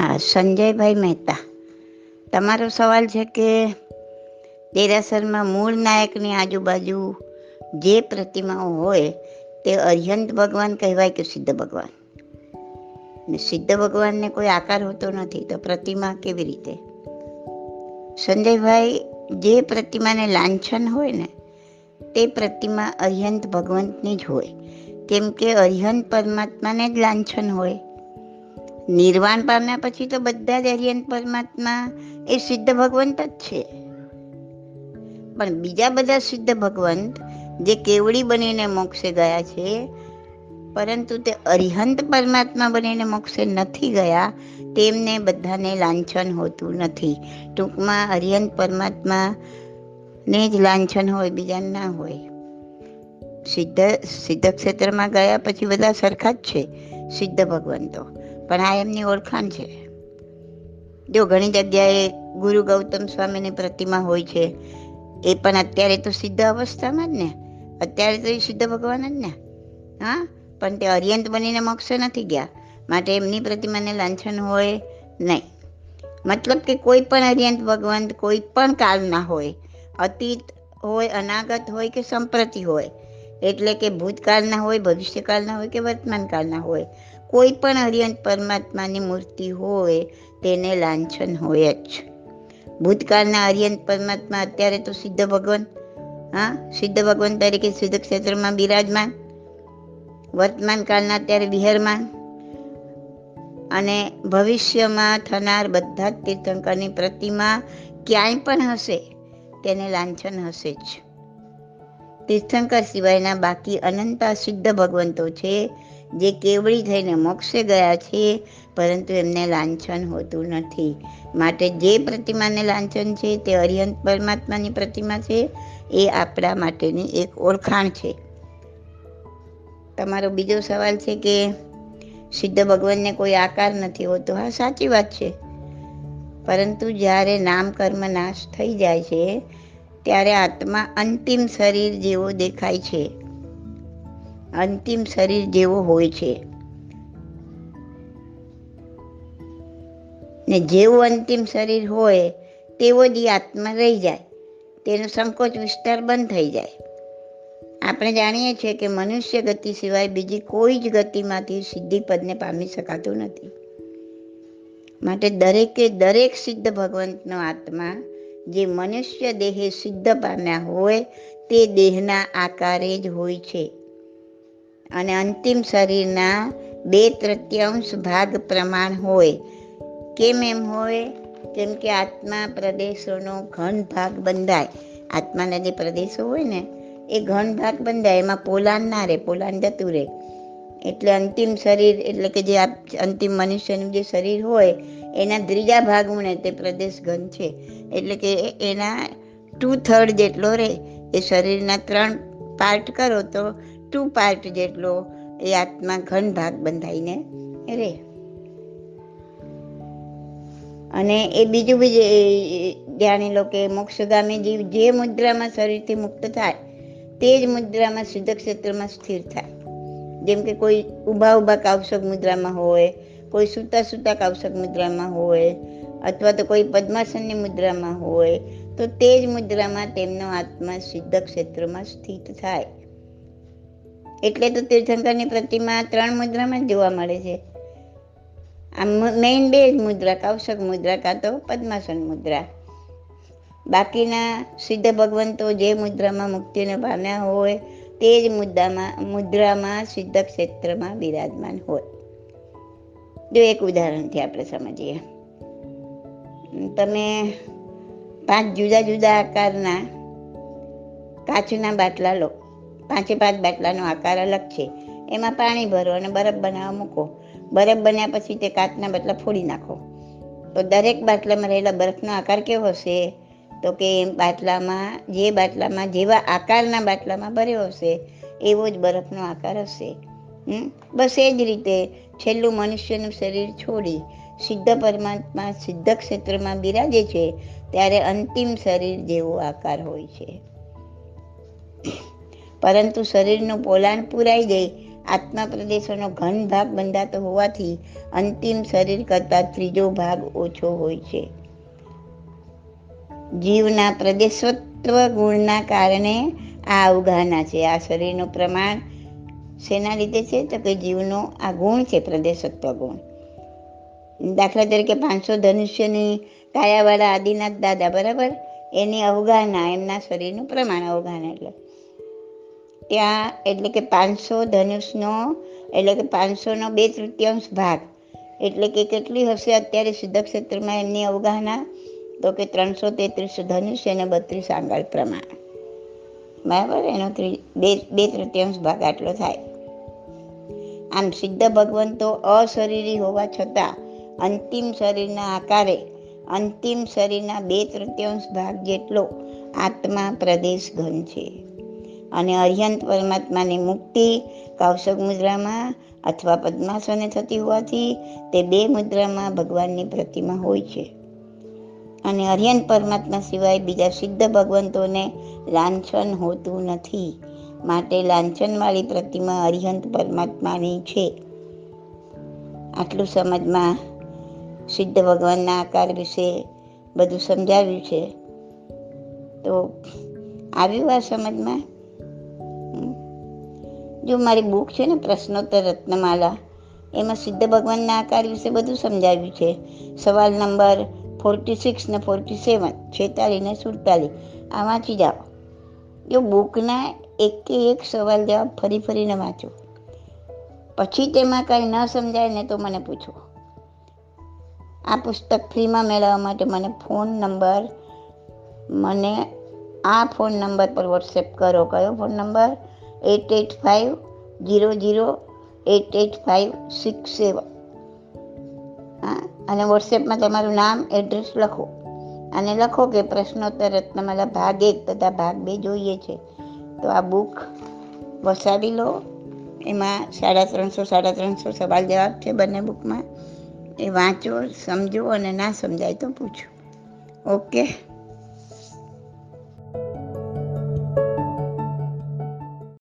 હા, સંજયભાઈ મહેતા. તમારો સવાલ છે કે દેરાસરમાં મૂળ નાયકની આજુબાજુ જે પ્રતિમાઓ હોય, તે અર્યંત ભગવાન કહેવાય કે સિદ્ધ ભગવાન? સિદ્ધ ભગવાનને કોઈ આકાર હોતો નથી, તો પ્રતિમા કેવી રીતે? સંજયભાઈ, જે પ્રતિમાને લાંછન હોય ને, તે પ્રતિમા અર્યંત ભગવંતની જ હોય. કેમ કે અર્યંત પરમાત્માને જ લાંછન હોય. નિર્વાણ પામ્યા પછી તો બધા જ અર્યંત પરમાત્મા એ સિદ્ધ ભગવંત જ છે. પણ બીજા બધા સિદ્ધ ભગવંત જે કેવડી બનીને મોક્ષે ગયા છે, પરંતુ તે અરિહંત પરમાત્મા બનીને મોક્ષે નથી ગયા, તેમને બધાને લાંછન હોતું નથી. ટૂંકમાં અરિહંત પરમાત્મા ને જ લાંછન હોય બીજા ના હોય. સિદ્ધ સિદ્ધ ક્ષેત્રમાં ગયા પછી બધા સરખા જ છે સિદ્ધ ભગવંતો. પણ આ એમની ઓળખાણ છે. જો ઘણી જગ્યાએ ગુરુ ગૌતમ સ્વામીની પ્રતિમા હોય છે, એ પણ અત્યારે તો સિદ્ધ અવસ્થામાં જ ને? અત્યારે તો એ સિદ્ધ ભગવાન જ ને? હા, પણ તે અર્યંત બનીને મોક્ષે નથી ગયા. માટે એમની પ્રતિમાને લાંછન હોય નહીં. મતલબ કે કોઈ પણ અર્યંત ભગવાન કોઈ પણ કાળના હોય, અતીત હોય, અનાગત હોય કે સંપ્રતિ હોય, એટલે કે ભૂતકાળના હોય, ભવિષ્યકાળના હોય કે વર્તમાનકાળના હોય કોઈ પણ અર્યંત પરમાત્માની મૂર્તિ હોય, તેને લાંછન હોય જ. ભૂતકાળના અર્યંત પરમાત્મા અત્યારે તો સિદ્ધ ભગવાન, હા, સિદ્ધ ભગવાન તરીકે સિદ્ધ ક્ષેત્રમાં બિરાજમાન, વર્તમાન કાળના અત્યારે વિહરમાન અને ભવિષ્યમાં થનાર બધા જ તીર્થંકરની પ્રતિમા ક્યાંય પણ હશે, તેને લાંછન હશે જ. તીર્થંકર સિવાયના બાકી અનંતા સિદ્ધ ભગવંતો છે જે કેવળી થઈને મોક્ષે ગયા છે પરંતુ એમને લાંછન હોતું નથી. માટે જે પ્રતિમાને લાંછન છે, તે અરિયંત પરમાત્માની પ્રતિમા છે, એ આપણા માટેની એક ઓળખાણ છે. તમારો બીજો સવાલ છે કે સિદ્ધ ભગવાનને કોઈ આકાર નથી હોતો. હા, સાચી વાત છે. પરંતુ જ્યારે નામ કર્મ નાશ થઈ જાય છે, ત્યારે આત્મા અંતિમ શરીર જેવો દેખાય છે. અંતિમ શરીર જેવો હોય છે. ને જેવું અંતિમ શરીર હોય, તેવો જ આત્મા રહી જાય. તેનો સંકોચ વિસ્તાર બંધ થઈ જાય. આપણે જાણીએ છીએ કે મનુષ્ય ગતિ સિવાય બીજી કોઈ જ ગતિમાંથી સિદ્ધિ પદને પામી શકાતું નથી. માટે દરેકે દરેક સિદ્ધ ભગવંતનો આત્મા, જે મનુષ્ય દેહે સિદ્ધ પામ્યા હોય, તે દેહના આકારે જ હોય છે. અને અંતિમ શરીરના બે તૃતીયાંશ ભાગ પ્રમાણ હોય. કેમ એમ હોય? કેમ કે આત્મા પ્રદેશોનો ઘન ભાગ બંધાય. આત્માના જે પ્રદેશો હોય ને, એ ઘન ભાગ બંધાય. એમાં પોલાન ના રહે પોલાન જતું રહે. એટલે અંતિમ શરીર, એટલે કે જે અંતિમ મનુષ્યનું જે શરીર હોય, એના ત્રીજા ભાગ ઉણે તે પ્રદેશ ઘન છે. એટલે કે એના ટુ થર્ડ જેટલો રહે. એ શરીરના ત્રણ પાર્ટ કરો તો ટુ પાર્ટ જેટલો એ આત્મા ઘન ભાગ બંધાઈને રહે અને એ બીજું બીજું જાણી લો કે મોક્ષગામી જીવ જે મુદ્રામાં શરીરથી મુક્ત થાય, તે જ મુદ્રામાં શુદ્ધ ક્ષેત્રમાં સ્થિર થાય. જેમ કે કોઈ ઊભા ઊભા કાવશક મુદ્રામાં હોય, કોઈ સૂતા સૂતા કાવશક મુદ્રામાં હોય, અથવા તો કોઈ પદ્માસનની મુદ્રામાં હોય તો તે જ મુદ્રામાં તેમનો આત્મા સિદ્ધ ક્ષેત્રમાં સ્થિત થાય. એટલે તો તીર્થંકરની પ્રતિમા ત્રણ મુદ્રામાં જ જોવા મળે છે. આ મેઇન બે મુદ્રા કૌશક મુદ્રા કાં તો પદ્માસન મુદ્રા. બાકીના સિદ્ધ ભગવંતો જે મુદ્રામાં મુક્તિને પામ્યા હોય, તે જ મુદ્દામાં, મુદ્રામાં સિદ્ધ ક્ષેત્રમાં બિરાજમાન હોય. જો એક ઉદાહરણથી આપણે સમજીએ. તમે પાંચ જુદા જુદા આકારના કાચના બાટલા લો. પાંચે પાંચ બાટલાનો આકાર અલગ છે. એમાં પાણી ભરો અને બરફ બનાવવા મૂકો. બરફ બન્યા પછી તે કાચના બાટલા ફોડી નાખો. તો દરેક બાટલામાં રહેલા બરફનો આકાર કેવો હશે? તો કે બાટલામાં, જે બાટલામાં, જેવા આકારના બાટલામાં ભર્યો હશે, એવો જ બરફનો આકાર હશે. બસ એ જ રીતે છેલ્લું મનુષ્યનું શરીર છોડી સિદ્ધ પરમાત્મા સિદ્ધ ક્ષેત્રમાં બિરાજે છે. ત્યારે અંતિમ શરીર જેવો આકાર હોય છે. પરંતુ શરીરનું પોલાણ પુરાઈ જાય આત્મા પ્રદેશોનો ઘન ભાગ બંધાતો હોવાથી અંતિમ શરીર કરતાં ત્રીજો ભાગ ઓછો હોય છે. જીવના પ્રદેશત્વ ગુણના કારણે આ અવગાહના છે. આ શરીરનું પ્રમાણ શેના લીધે છે? તો કે જીવનો આ ગુણ છે, પ્રદેશત્વ ગુણ. દાખલા તરીકે પાંચસો ધનુષ્યની કાયાવાળા આદિનાથ દાદા, બરાબર? એની અવગાહના, એમના શરીરનું પ્રમાણ અવગાહના એટલે. ત્યાં એટલે કે પાંચસો ધનુષનો, એટલે કે પાંચસોનો બે તૃતીયાંશ ભાગ. એટલે કે કેટલી હશે અત્યારે સિદ્ધ ક્ષેત્રમાં એમની અવગાહના? તો કે ત્રણસો તેત્રીસ ધનુષ અને બત્રીસ આંગળ પ્રમાણ. બરાબર? એનો બે બે તૃતીયાંશ ભાગ આટલો થાય. આમ સિદ્ધ ભગવંતો અશરીરી હોવા છતાં અંતિમ શરીરના આકારે અંતિમ શરીરના બે તૃતીયાંશ ભાગ જેટલો આત્મા પ્રદેશ ઘન છે. અને અર્યંત પરમાત્માની મુક્તિ કૌશક મુદ્રામાં અથવા પદ્માસને થતી હોવાથી તે બે મુદ્રામાં ભગવાનની પ્રતિમા હોય છે. અને અર્યંત પરમાત્મા સિવાય બીજા સિદ્ધ ભગવંતોને લાંછન હોતું નથી. માટે લાંછનવાળી પ્રતિમા અરિહંત પરમાત્માની છે. આટલું સમજમાં સિદ્ધ ભગવાનના આકાર વિશે બધું સમજાવ્યું છે. તો આવ્યું આ સમજમાં? જો મારી બુક છે ને, પ્રશ્નોત્તર રત્નમાલા, એમાં સિદ્ધ ભગવાનના આકાર વિશે બધું સમજાવ્યું છે. સવાલ નંબર ફોર્ટી સિક્સ ને ફોર્ટી સેવન છેતાલીસ ને સુડતાલીસ, આ વાંચી જાઓ. જો બુકના એકે એક સવાલ જવાબ ફરી ફરીને વાંચો. પછી તેમાં કાંઈ ન સમજાય ને તો મને પૂછો. આ પુસ્તક ફ્રીમાં મેળવવા માટે મને ફોન નંબર, મને આ ફોન નંબર પર વોટ્સએપ કરો. કયો phone number? Eight eight five zero zero eight eight five six seven. હા, અને વોટ્સએપમાં તમારું નામ, એડ્રેસ લખો. અને લખો કે પ્રશ્નોત્તર રત્નમાલા ભાગ એક તથા ભાગ બે જોઈએ છે. તો આ બુક વસાવી લો. એમાં સાડા ત્રણસો સાડા ત્રણસો સવાલ જવાબ છે બંને બુકમાં. એ વાંચો સમજો અને ના સમજાય તો પૂછો. ઓકે